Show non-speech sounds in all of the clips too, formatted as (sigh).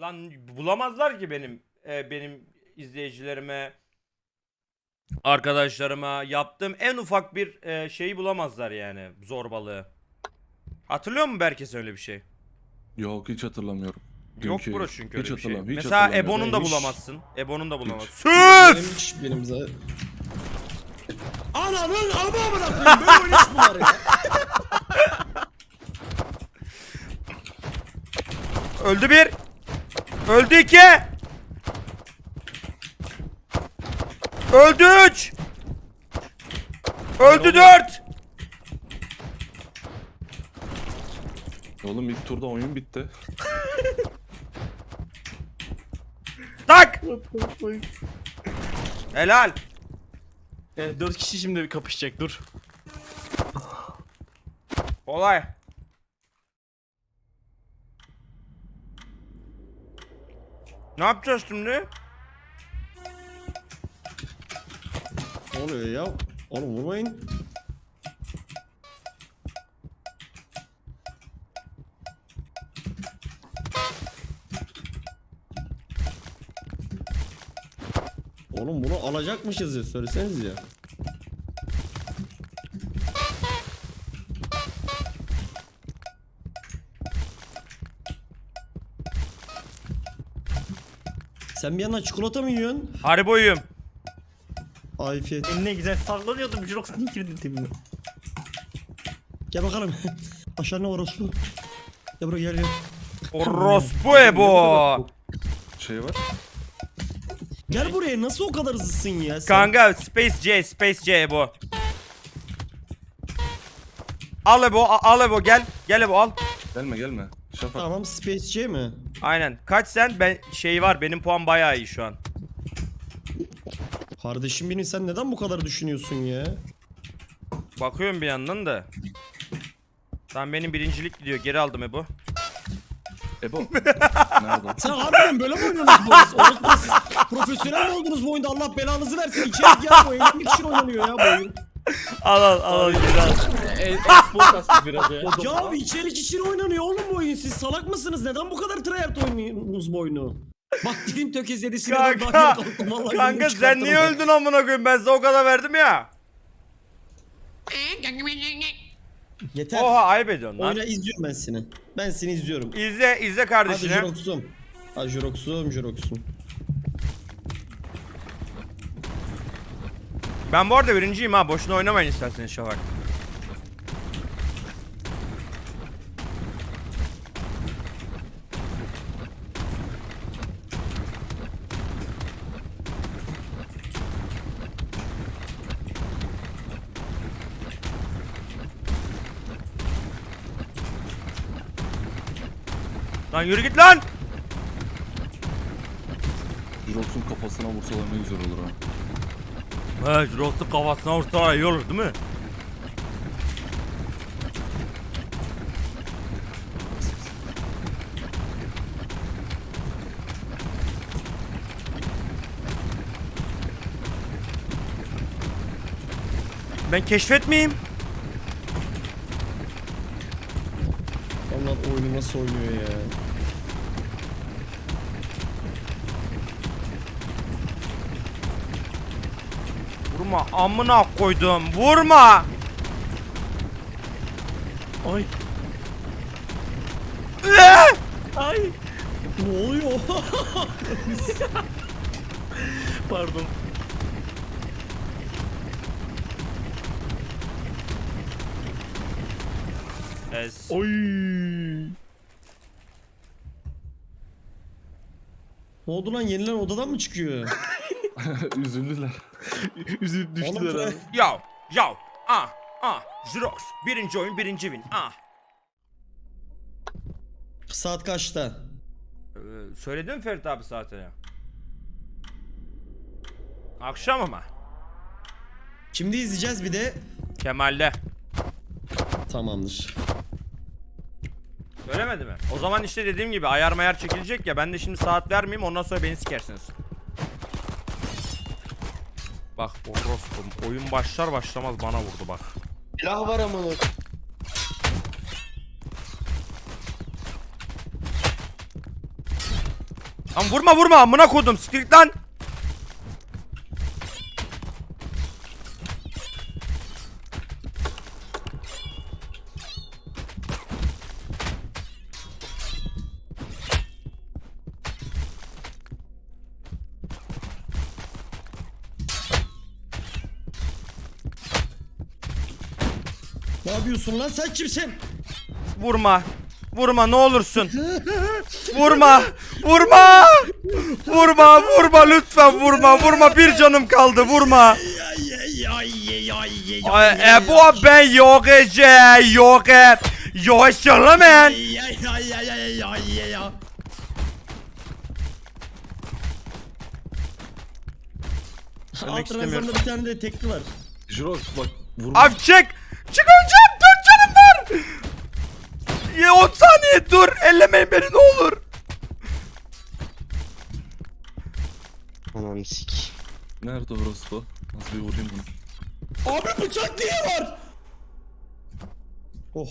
Lan bulamazlar ki benim e, benim izleyicilerime arkadaşlarıma yaptığım en ufak bir e, şeyi bulamazlar yani zorbalığı. Hatırlıyor musun Berkes öyle bir şey? Yok hiç hatırlamıyorum. Yok Dünkü- bro çünkü hiç öyle bir şey. hiç Mesela hatırlamıyorum. Ebo'nun da Neymiş? bulamazsın. Ebo'nun da bulamazsın. Süf! hiç benim zaten... Ananın ama amına koyayım böyle oynuş bunlar ya. Öldü bir. Öldü iki. Öldü üç. Öldü dört. Oğlum ilk turda oyun bitti. (laughs) Tak. Helal. Evet, 4 kişi şimdi bir kapışacak dur. Olay. Ne yapacağız şimdi? Ne oluyor ya? Oğlum vurmayın. Oğlum bunu alacakmışız ya söyleseniz ya. Sen bir yandan çikolata mı yiyorsun? Hariboyum. Afiyet. Ne güzel saklanıyordum Jirox'un ikili tepimi. Gel bakalım. (laughs) Aşağı ne var orospu? Gel buraya gel gel. Orospu Ebo. Şey var. Gel buraya nasıl o kadar hızlısın ya sen? Kanka Space C, Space C Ebo. Al Ebo, a- al Ebo gel. Gel Ebo al. Gelme gelme. Şafak. Tamam Space C mi? Aynen. Kaç sen? Ben şey var. Benim puan bayağı iyi şu an. Kardeşim benim sen neden bu kadar düşünüyorsun ya? Bakıyorum bir yandan da. Tamam benim birincilik gidiyor. Geri aldım Ebo. Ebo. (laughs) Nerede? Sen harbiden böyle mi oynuyorsunuz bu oyunu? Orospu siz profesyonel mi oldunuz bu oyunda? Allah belanızı versin. İçerik ya bu eğlenmek için oynanıyor ya bu oyun. Al al al al. Espor (laughs) kastı biraz ya. Ya içerik için oynanıyor oğlum bu oyun. Siz salak mısınız? Neden bu kadar tryhard oynuyorsunuz bu oyunu? Bak dilim tökezledi Kanka, kalktım vallahi Kanka yolumu sen niye ben. öldün amına koyayım? Ben size o kadar verdim ya. Yeter. Oha ayıp ediyorsun lan. Oyna izliyorum ben seni. Ben seni izliyorum. İzle izle Hadi kardeşine. Jirox'um. Hadi Jirox'um Jirox'um. Ben bu arada birinciyim ha. Boşuna oynamayın isterseniz Şafak. Lan yürü git lan. Jirox'un kafasına vursalar ne güzel olur ha. He, Jirox'un kafasına vursa iyi olur değil mi? Ben keşfetmeyeyim. Allah oyunu nasıl oynuyor ya? Vurma amına koydum. Vurma. Ay. Ay. Ne oluyor? (laughs) Pardon. Ez. Oy. ne oldu lan yenilen odadan mı çıkıyor? (laughs) (laughs) Üzüldüler. (laughs) Üzülüp Oğlum, düştüler bu- abi. Yav, yav, ah, ah, Jirox. Birinci oyun, birinci win, ah. Saat kaçta? Ee, söyledin mi Ferit abi saatini? Akşam ama. Şimdi izleyeceğiz bir de. Kemal'de. Tamamdır. Söylemedi mi? O zaman işte dediğim gibi ayar mayar çekilecek ya ben de şimdi saat vermeyeyim ondan sonra beni sikersiniz. Bak orospu oyun başlar başlamaz bana vurdu bak. Silah var ama. Lan vurma vurma amına kodum siktir lan. Ne yapıyorsun lan sen kimsin? Vurma. Vurma ne olursun. Vurma. Vurma. Vurma vurma lütfen vurma vurma bir canım kaldı vurma. E, bu ben yok ece yok e. Yok ay. Ölmek Alt bir tane de tekli var. Jirox bak vurma. Abi çık. Ya 10 saniye dur. Ellemeyin beni ne olur. Ananı sik. Nerede orası bu? Nasıl bir vurayım bunu? Abi bıçak diye var. Oh.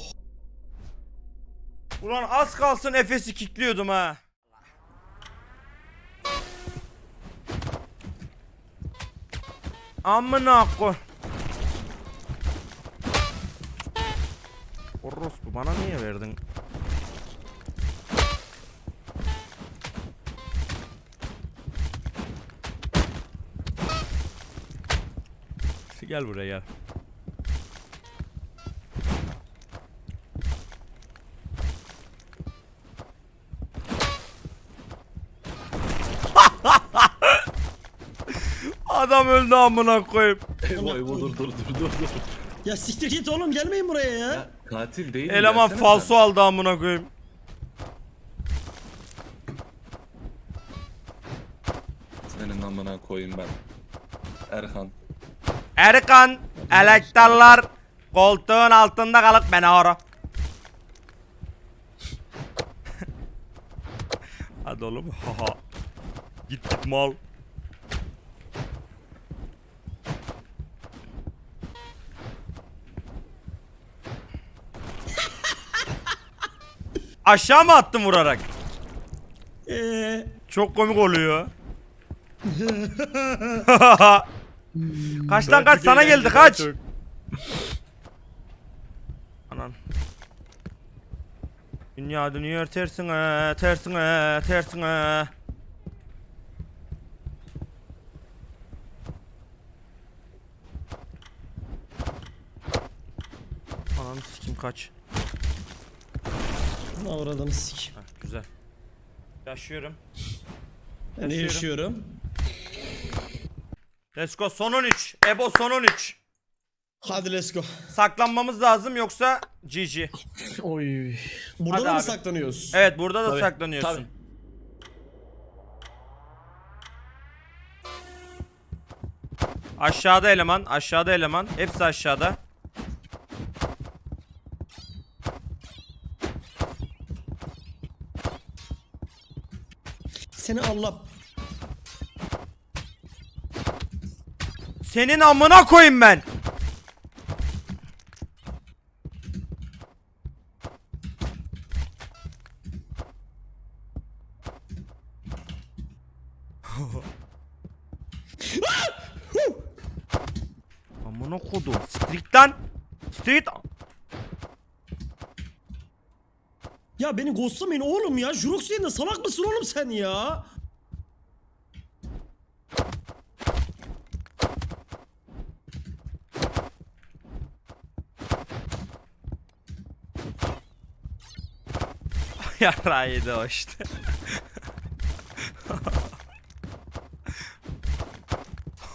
Ulan az kalsın Efes'i kickliyordum ha. Amına koy. Orospu bana niye verdin? Gel buraya gel. (laughs) Adam öldü amına koyayım. Eyvah dur dur dur dur dur. Ya siktir git oğlum gelmeyin buraya ya. Ya katil değil. Eleman gelsene falso aldı amına koyayım. sen. Senin amına koyayım ben. Erhan. Erkan, elektarlar koltuğun altında kalıp beni ara. (laughs) Hadi oğlum. Haha. git git mal. Aşağı mı attın vurarak? Eee. Çok komik oluyor. (laughs) kaç lan kaç sana geldi kaç. Anan. Dünya dönüyor tersine tersine tersine. Ananı sikim kaç. Avradını sik. Heh, güzel. Yaşıyorum. Ne yaşıyorum? Let's go son 13. Ebo son 13. Hadi let's go. Saklanmamız lazım yoksa GG. (laughs) Oy. Burada Hadi da mı abi. saklanıyoruz? Evet burada da Tabii, saklanıyorsun. tabii. Aşağıda eleman, aşağıda eleman. Hepsi aşağıda. Seni Allah. Senin amına koyayım ben. amına kodum. Street lan. Street. Beni ghostlamayın oğlum ya. Jurox yerine salak mısın oğlum sen ya? (laughs) Yarrağı yedi o işte.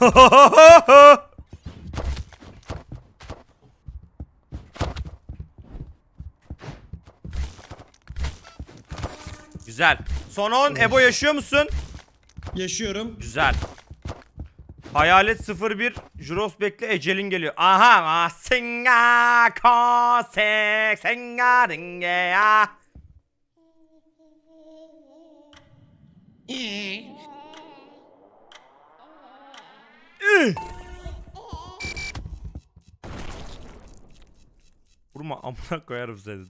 (laughs) Güzel. Son 10. Ebo yaşıyor musun? Yaşıyorum. Güzel. Hayalet 01 Juros bekle ecelin geliyor. Aha singa ko se singa dinge ya. Vurma amına koyarım seni.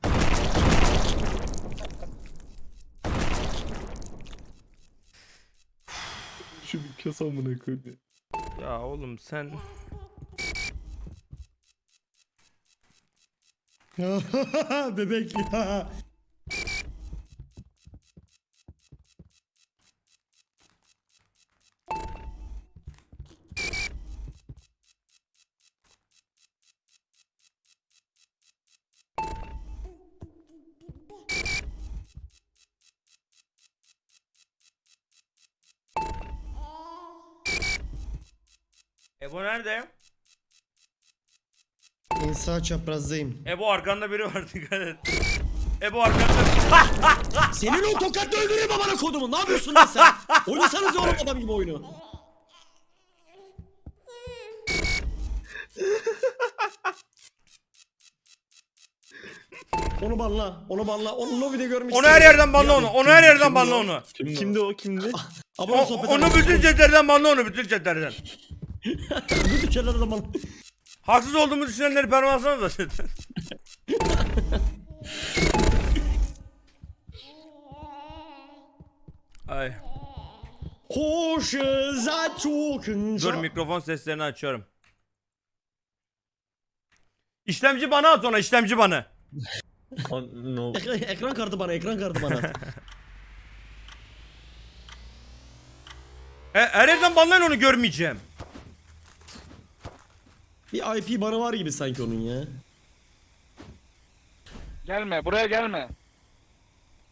Amına koyayım. Ya oğlum sen (laughs) Bebek ya. Ebo nerede? En sağ çaprazdayım. Ebo arkanda biri var (laughs) dikkat et. Ebo arkanda. (laughs) Senin o tokatla öldüreyim amına kodumu. Ne yapıyorsun lan sen? Oynasanız oğlum adam gibi oyunu. Onu banla, onu banla. Onu lobide görmek Onu her yerden banla onu. Onu her yerden banla onu. Kimdi, o kimdi? Ama O, sohbet onu bütün chatlerden banla onu bütün chatlerden. Bütün şeyler de banla. Haksız olduğumu düşünenleri pervansana da zaten. Ay. Hoşuza çok Dur mikrofon seslerini açıyorum. İşlemci bana at ona işlemci bana. An- no. Ekran, ekran kartı bana, ekran kartı bana. (laughs) E, her yerden banlayın onu görmeyeceğim. Bir IP bana var gibi sanki onun ya. Gelme buraya gelme.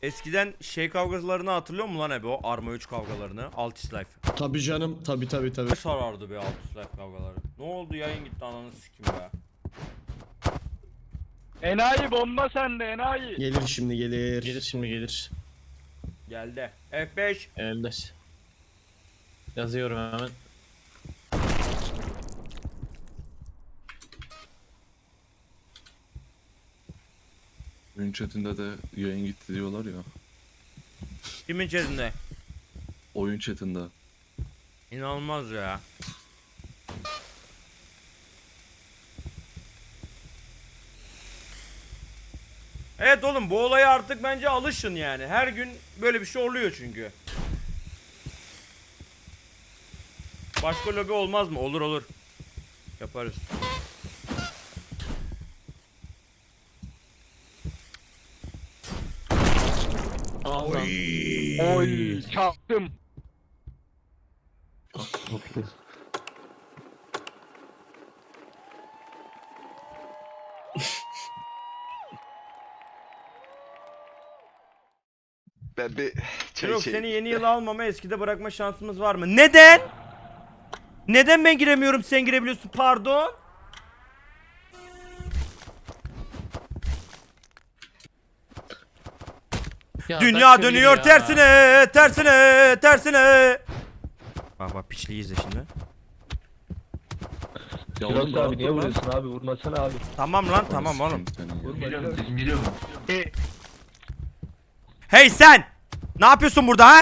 Eskiden şey kavgalarını hatırlıyor musun lan Ebe o Arma 3 kavgalarını? Altis Life. Tabii canım, tabii tabii tabii. Ne sarardı be Altis Life kavgaları. Ne oldu yayın gitti ananı sikim be. Enayi bomba sende enayi. Gelir şimdi gelir. Gelir şimdi gelir. Geldi. F5. Ender. Yazıyorum hemen. Oyun chatinde de yayın gitti diyorlar ya. Kimin chatinde? Oyun chatinde. İnanılmaz ya. Evet oğlum bu olaya artık bence alışın yani. Her gün böyle bir şey oluyor çünkü. Başka lobi olmaz mı? Olur olur. Yaparız. Ah lan. Oy çaktım. (laughs) Ben bir çay Yok içeyim. seni yeni yıla almama eskide bırakma şansımız var mı? Neden? Neden ben giremiyorum sen girebiliyorsun pardon? Ya Dünya dönüyor ya. tersine, tersine, tersine. Bak bak piçliği izle şimdi. Ya abi niye vuruyorsun abi vurmasana abi. Tamam lan tamam oğlum. Vurma. Hey sen! Ne yapıyorsun burada ha?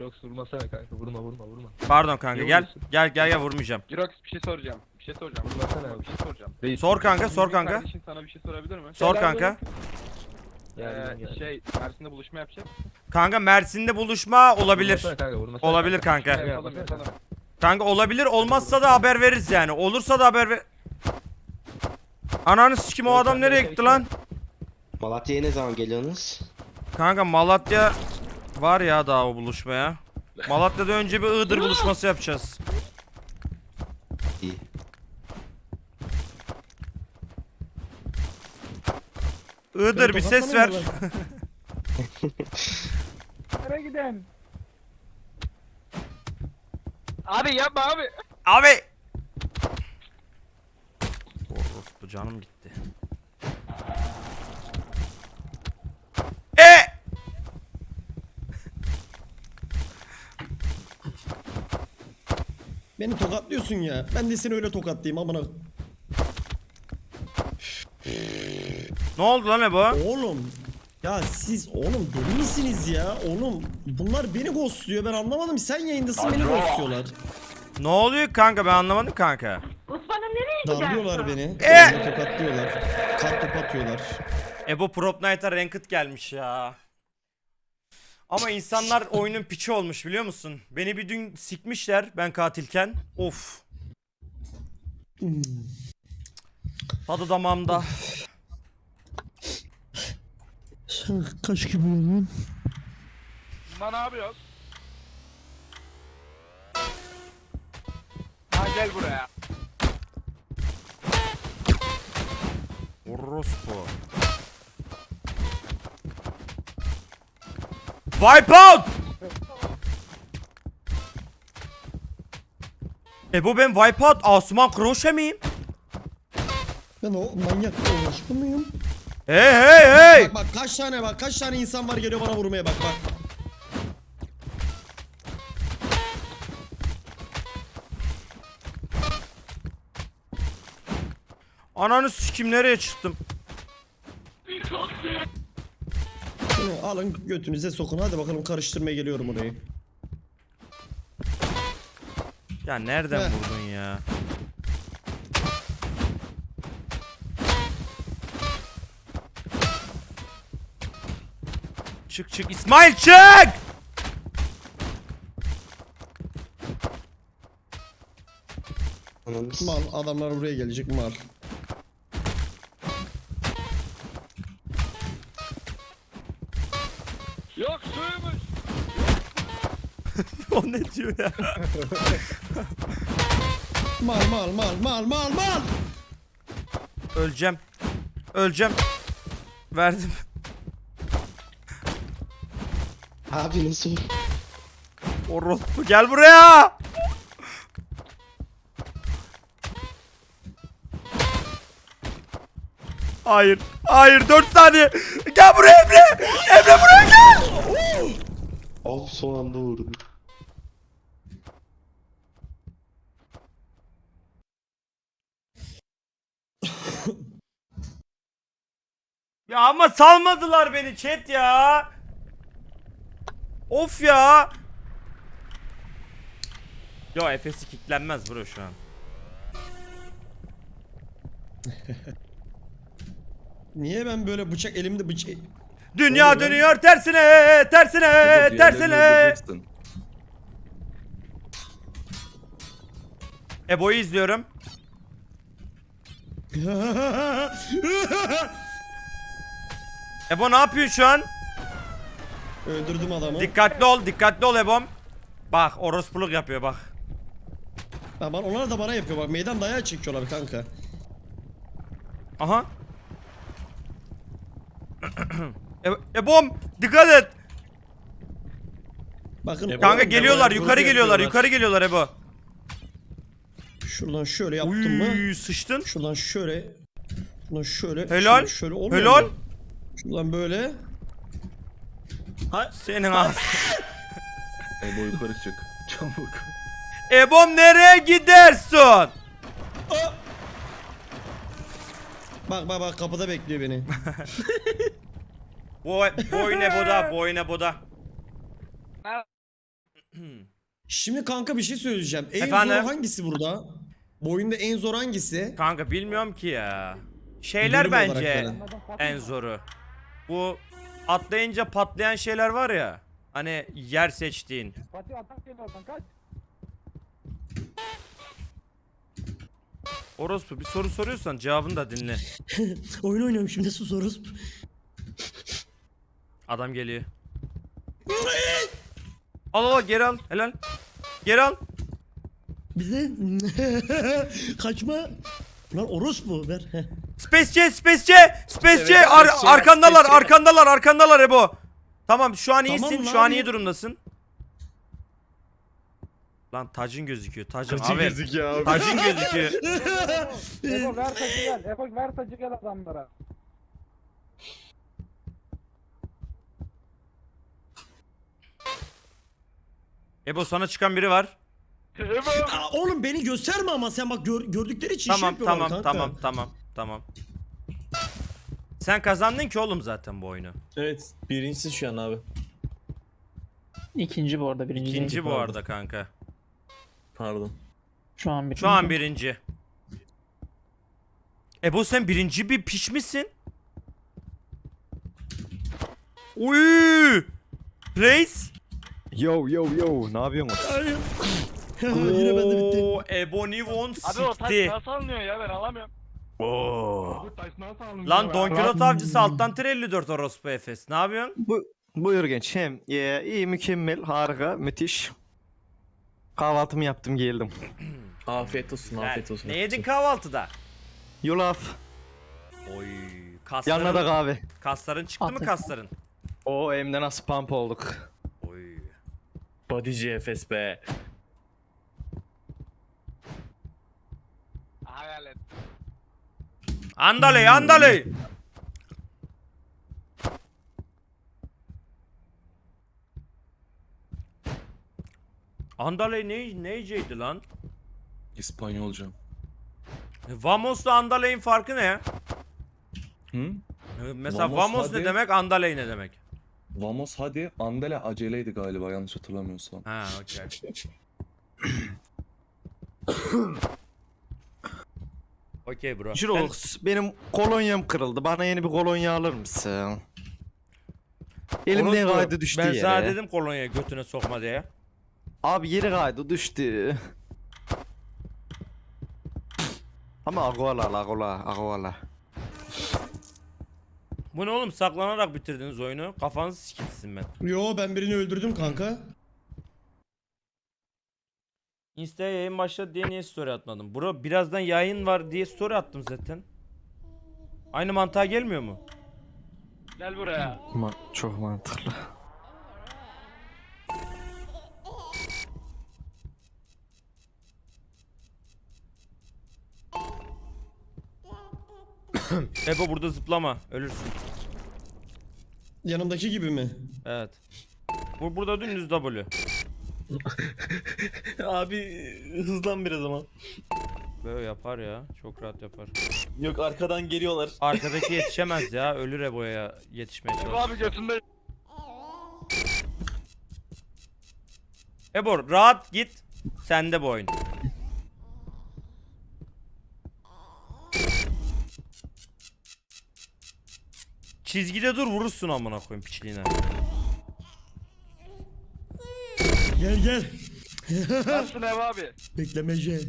Yok vurmasana kanka vurma vurma vurma. Pardon kanka gel. vuruyorsun? Gel gel gel vurmayacağım. Jirox bir şey soracağım. Bir şey soracağım. Vurmasana abi. Bir şey soracağım. Sor kanka sor kanka. Kardeşin sana bir şey sorabilir mi? Sor kanka. Ee, şey Mersin'de buluşma yapacak. Kanka Mersin'de buluşma olabilir. Vurmasana kanka vurmasana. Olabilir kanka. Kanka, Yapalım. Kanka olabilir olmazsa da haber veririz yani. Olursa da haber ver. Ananı sikim o adam nereye şey gitti yok. lan? Malatya'ya ne zaman geliyorsunuz? Kanka Malatya var ya daha o buluşmaya. Malatya'da önce bir Iğdır buluşması yapacağız. İyi. Iğdır bir ses ver. Nereye (laughs) giden? Abi yapma abi. Abi. Orospu canım gitti. E! (laughs) Beni tokatlıyorsun ya. Ben de seni öyle tokatlayayım amına. Ne oldu lan bu? Oğlum. Ya siz oğlum deli misiniz ya? Oğlum bunlar beni ghostluyor. Ben anlamadım. Sen yayındasın beni ghostluyorlar. Ne oluyor kanka ben anlamadım kanka. Osman'ım nereye gidiyorsun? Darlıyorlar beni. E! Beni tokatlıyorlar. Kart top atıyorlar. Ebo Prop Knight'a ranked gelmiş ya. Ama insanlar oyunun piçi olmuş biliyor musun? Beni bir dün sikmişler ben katilken. Of. Tadı damağımda. Sen kaç gibi oldun? Lan ne yapıyorsun? Ha gel buraya. Orospu. Wipeout! E bu ben Wipeout Asuman Kroşe miyim? Ben o manyak uğraştı mıyım? Hey hey hey! Bak bak kaç tane bak kaç tane insan var geliyor bana vurmaya bak bak. Ananı sikim nereye çıktım? Alın götünüze sokun hadi bakalım karıştırmaya geliyorum orayı. Ya nereden Heh. vurdun ya? Çık çık İsmail çık! Mal adamlar buraya gelecek mal. Yok suymuş. (laughs) o ne diyor ya? (laughs) Mal mal mal mal mal mal. Öleceğim. Öleceğim. Verdim. Abi nasıl? Orospu gel buraya. Hayır. Hayır 4 saniye. Gel buraya Emre. Emre buraya gel. Of son anda vurdum. Ya ama salmadılar beni chat ya. Of ya. Yo Efes'i kicklenmez bro şu an. (laughs) Niye ben böyle bıçak elimde bıçak... Dünya Oğlum ben- dönüyor tersine, tersine, Diğerlerini tersine. öldüreceksin. Ebo'yu izliyorum. (laughs) Ebo ne yapıyorsun şu an? Öldürdüm adamı. Dikkatli ol, dikkatli ol Ebom. Bak orospuluk yapıyor bak. Ha, bana, onlar da bana yapıyor bak meydan dayağı çekiyorlar kanka. Aha. E- Ebom dikkat et. Bakın Ebo- Kanka Ebom, geliyorlar, Ebom, yukarı Ebom geliyorlar, yukarı geliyorlar Ebo. şuradan şöyle yaptım mı? Uy, sıçtın. Şuradan şöyle. Şuradan şöyle. Helal, Şöyle, şöyle helal. mu? Şuradan böyle. Senin ağzın. (laughs) Ebo yukarı çık. Çabuk. Ebom nereye gidersin? Bak bak bak kapıda bekliyor beni. (laughs) Boy, boyun Ebo'da, boyun Ebo'da. (clears throat) Şimdi kanka bir şey söyleyeceğim. En Efendim? zor hangisi burada? Bu oyunda en zor hangisi? Kanka bilmiyorum ki ya. Şeyler Bölüm olarak bence en zoru. Bu atlayınca patlayan şeyler var ya. Hani yer seçtiğin. Fatih adam geliyor oradan kaç. Orospu bir soru soruyorsan cevabını da dinle. (laughs) Oyun oynuyorum şimdi susoruz. Adam geliyor. al al al, geri al. Helal. Geri al. Bize (laughs) kaçma. Lan orospu ver. heh. Space C, Space C, Space C. Evet, Ar- Space C, arkandalar, Space C. arkandalar, arkandalar Ebo. Tamam şu an Tamam iyisin, lan şu an iyi durumdasın. Lan tacın gözüküyor, tacın. Kaçı abi. gözüküyor abi. Tacın gözüküyor. (laughs) Ebo ver tacı gel. Ebo ver tacı gel adamlara. Ebo sana çıkan biri var. Ebo. Aa, oğlum beni gösterme ama sen bak gör- gördükleri için şey Tamam yapıyorlar tamam kanka. tamam tamam tamam. Sen kazandın ki oğlum zaten bu oyunu. Evet. Birincisi şu an abi. İkinci bu arada birinci. İkinci değil. bu arada kanka. Pardon. Şu an birinci. Şu an birinci. Ebo sen birinci bir piş misin? Uy! Reis. Yo yo yo ne yapıyorsun? (laughs) Yine bende bitti. Ebony Von Abi o taş sikti. nasıl alınıyor ya ben alamıyorum. Oo. Lan Don Quixote avcısı alttan tire 54 orospu Efes. Ne yapıyorsun? Bu, buyur genç hem ya, iyi mükemmel harika müthiş. Kahvaltımı yaptım geldim. (clears throat) Afiyet olsun, afiyet olsun. Ne yedin kahvaltıda? Yulaf Oy. Kasların, yanına da kahve. kasların çıktı mı kasların? O hem de nasıl pump olduk. Oy. Bodyci Efes be. Hayalet. Andale andale. Andale ne neyceydi lan? İspanyolca. Vamos'la Andale'in farkı ne? Hı? Ee, Mesela Vamos Vamos ne hadi. demek, Andale ne demek? Vamos hadi. Andele aceleydi galiba yanlış hatırlamıyorsam. Ha, okey. (laughs) Okey bro. Jirox benim kolonyam kırıldı. Bana yeni bir kolonya alır mısın? Elimden Orospu, kaydı düştü Ben yere. sana dedim kolonyayı götüne sokma diye. Abi yeri kaydı düştü. Ama agola agola agola. Bu ne oğlum saklanarak bitirdiniz oyunu. Kafanızı sikilsin ben. Yo ben birini öldürdüm kanka. Insta'ya yayın başladı diye niye story atmadım? Bro birazdan yayın var diye story attım zaten. Aynı mantığa gelmiyor mu? Gel buraya. Ma çok mantıklı. (coughs) Ebo burada zıplama ölürsün. Yanımdaki gibi mi? Evet. Bu burada dümdüz W. (laughs) Abi hızlan biraz ama. Böyle yapar ya. Çok rahat yapar. Yok arkadan geliyorlar. Arkadaki yetişemez ya. Ölür Ebo'ya yetişmeye çalışır. abi götünde. Ebo rahat git. Sende bu oyun. Çizgide dur vurursun amına koyayım piçliğine. Gel gel. Nasılsın Ebo abi? Beklemece.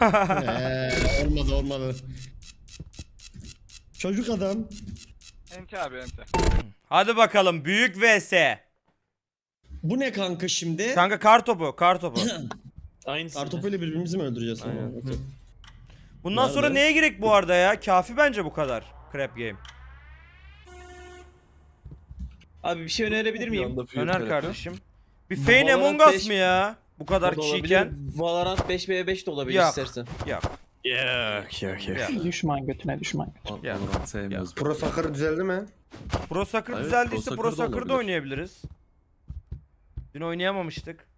Eee olmadı olmadı. Çocuk adam. ente abi ente. Hadi bakalım büyük vs. Bu ne kanka şimdi? Kanka kar topu, kar topu. (clears throat) Aynısı. Kartopuyla birbirimizi mi öldüreceğiz? Aynen. Okey. Bundan sonra Nerede? neye gerek bu arada ya? Kafi bence bu kadar. Crap game. Abi bir şey önerebilir miyim? Öner kardeşim. Bir Fein Valorant Among Us beş- mı ya? Bu kadar O da olabilir. kişiyken. Valorant 5v5 de olabilir Yok. istersen. Yok. Yok yok yok. Ya. Düşman götüne düşman. Ya. Sevmiyoruz. Pro Soccer düzeldi mi? Pro Soccer Evet, düzeldiyse Pro Pro Soccer da Soccer'da olabilir. oynayabiliriz. Dün oynayamamıştık.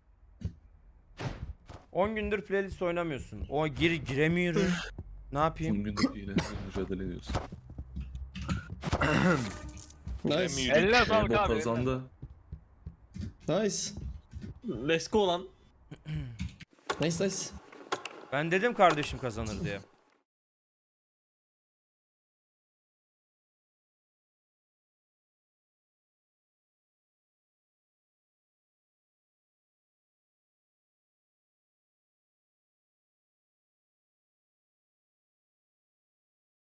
10 gündür playlist oynamıyorsun. O gir giremiyorum. ne yapayım? Tüm gün ile mücadele ediyorsun. (coughs) Nice. Eline sağlık Ebo abi. kazandı. Nice. Let's go lan. (clears throat) Nice nice. Ben dedim kardeşim kazanır diye.